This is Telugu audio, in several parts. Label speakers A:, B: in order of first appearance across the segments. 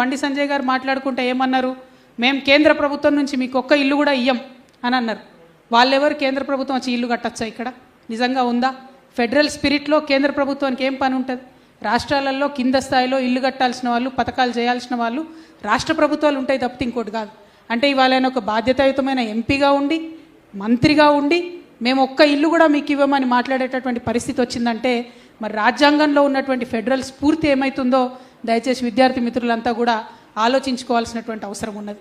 A: బండి సంజయ్ గారు మాట్లాడుకుంటే ఏమన్నారు? మేము కేంద్ర ప్రభుత్వం నుంచి మీకు ఒక్క ఇల్లు కూడా ఇయ్యం అని అన్నారు. వాళ్ళెవరు కేంద్ర ప్రభుత్వం వచ్చి ఇల్లు కట్టచ్చా ఇక్కడ? నిజంగా ఉందా? ఫెడరల్ స్పిరిట్లో కేంద్ర ప్రభుత్వానికి ఏం పని ఉంటుంది? రాష్ట్రాలలో కింద స్థాయిలో ఇల్లు కట్టాల్సిన వాళ్ళు పథకాలు చేయాల్సిన వాళ్ళు రాష్ట్ర ప్రభుత్వాలు ఉంటాయి తప్పితే ఇంకోటి కాదు. అంటే ఇవాళ ఆయన ఒక బాధ్యతాయుతమైన ఎంపీగా ఉండి మంత్రిగా ఉండి మేము ఒక్క ఇల్లు కూడా మీకు ఇవ్వమని మాట్లాడేటటువంటి పరిస్థితి వచ్చిందంటే మరి రాజ్యాంగంలో ఉన్నటువంటి ఫెడరల్ స్ఫూర్తి ఏమవుతుందో దయచేసి విద్యార్థి మిత్రులంతా కూడా ఆలోచించుకోవాల్సినటువంటి అవసరం ఉన్నది.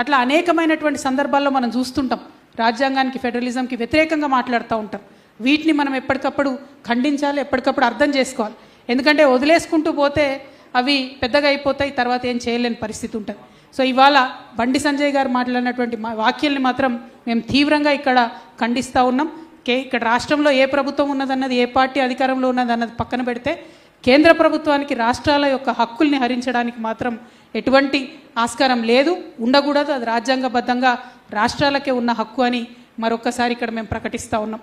A: అట్లా అనేకమైనటువంటి సందర్భాల్లో మనం చూస్తుంటాం. రాజ్యాంగానికి ఫెడరలిజంకి వ్యతిరేకంగా మాట్లాడుతూ ఉంటాం. వీటిని మనం ఎప్పటికప్పుడు ఖండించాలి ఎప్పటికప్పుడు అర్థం చేసుకోవాలి. ఎందుకంటే వదిలేసుకుంటూ పోతే అవి పెద్దగా అయిపోతాయి తర్వాత ఏం చేయలేని పరిస్థితి ఉంటుంది. సో ఇవాళ బండి సంజయ్ గారు మాట్లాడినటువంటి మా వాక్యాల్ని మాత్రం మేము తీవ్రంగా ఇక్కడ ఖండిస్తూ ఉన్నాం. కే ఇక్కడ రాష్ట్రంలో ఏ ప్రభుత్వం ఉన్నదన్నది ఏ పార్టీ అధికారంలో ఉన్నదన్నది పక్కన పెడితే కేంద్ర ప్రభుత్వానికి రాష్ట్రాల యొక్క హక్కుల్ని హరించడానికి మాత్రం ఎటువంటి ఆస్కారం లేదు. ఉండకూడదు. అది రాజ్యాంగబద్ధంగా రాష్ట్రాలకే ఉన్న హక్కు అని మరొక్కసారి ఇక్కడ మేము ప్రకటిస్తూ ఉన్నాం.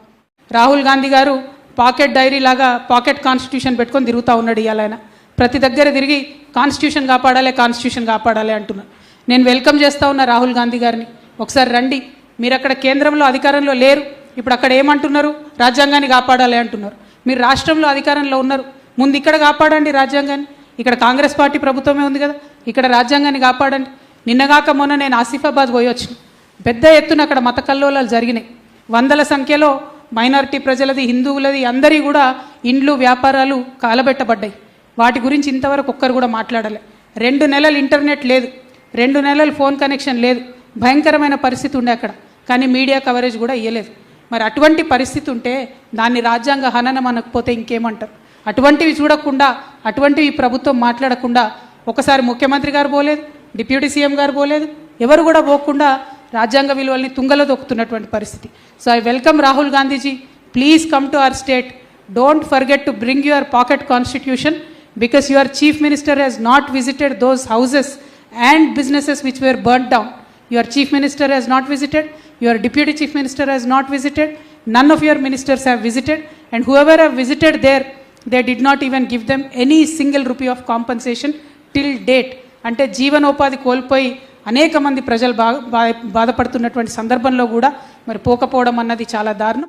A: రాహుల్ గాంధీ గారు పాకెట్ డైరీ లాగా పాకెట్ కాన్స్టిట్యూషన్ పెట్టుకొని తిరుగుతూ ఉన్నాడు ఇవాళ ఆయన. ప్రతి దగ్గర తిరిగి కాన్స్టిట్యూషన్ కాపాడాలి కాన్స్టిట్యూషన్ కాపాడాలి అంటున్నాను నేను వెల్కమ్ చేస్తూ ఉన్న రాహుల్ గాంధీ గారిని. ఒకసారి రండి. మీరు అక్కడ కేంద్రంలో అధికారంలో లేరు. ఇప్పుడు అక్కడ ఏమంటున్నారు? రాజ్యాంగాన్ని కాపాడాలి అంటున్నారు. మీరు రాష్ట్రంలో అధికారంలో ఉన్నారు. ముందు ఇక్కడ కాపాడండి రాజ్యాంగాన్ని. ఇక్కడ కాంగ్రెస్ పార్టీ ప్రభుత్వమే ఉంది కదా. ఇక్కడ రాజ్యాంగాన్ని కాపాడండి. నిన్నగాక మొన్న నేను ఆసిఫాబాద్ పోయొచ్చిన పెద్ద ఎత్తున అక్కడ మత కల్లోలాలు జరిగినాయి. వందల సంఖ్యలో మైనారిటీ ప్రజలది హిందువులది అందరి కూడా ఇండ్లు వ్యాపారాలు కాలబెట్టబడ్డాయి. వాటి గురించి ఇంతవరకు ఒక్కరు కూడా మాట్లాడలే. రెండు నెలలు ఇంటర్నెట్ లేదు. రెండు నెలలు ఫోన్ కనెక్షన్ లేదు. భయంకరమైన పరిస్థితి ఉండే అక్కడ. కానీ మీడియా కవరేజ్ కూడా ఇవ్వలేదు మరి అటువంటి పరిస్థితి ఉంటే దాన్ని రాజ్యాంగ హననం అనకపోతే ఇంకేమంటారు? అటువంటివి చూడకుండా అటువంటివి ప్రభుత్వం మాట్లాడకుండా ఒకసారి ముఖ్యమంత్రి గారు పోలేదు డిప్యూటీ సీఎం గారు పోలేదు ఎవరు కూడా పోకుండా రాజ్యాంగ విలువల్ని తుంగలో దొక్కుతున్నటువంటి పరిస్థితి. So I welcome Rahul Gandhiji. Please come to our state don't forget to bring your pocket constitution because your chief minister has not visited those houses and businesses which were burn down your chief minister has not visited your deputy chief minister has not visited none of your ministers have visited and whoever have visited there they did not even give them any single rupee of compensation till date అంటే జీవనోపాధి కోల్పోయి అనేక మంది ప్రజలు బాగా బాధపడుతున్నటువంటి సందర్భంలో కూడా మరి పోకపోవడం అన్నది చాలా దారుణం.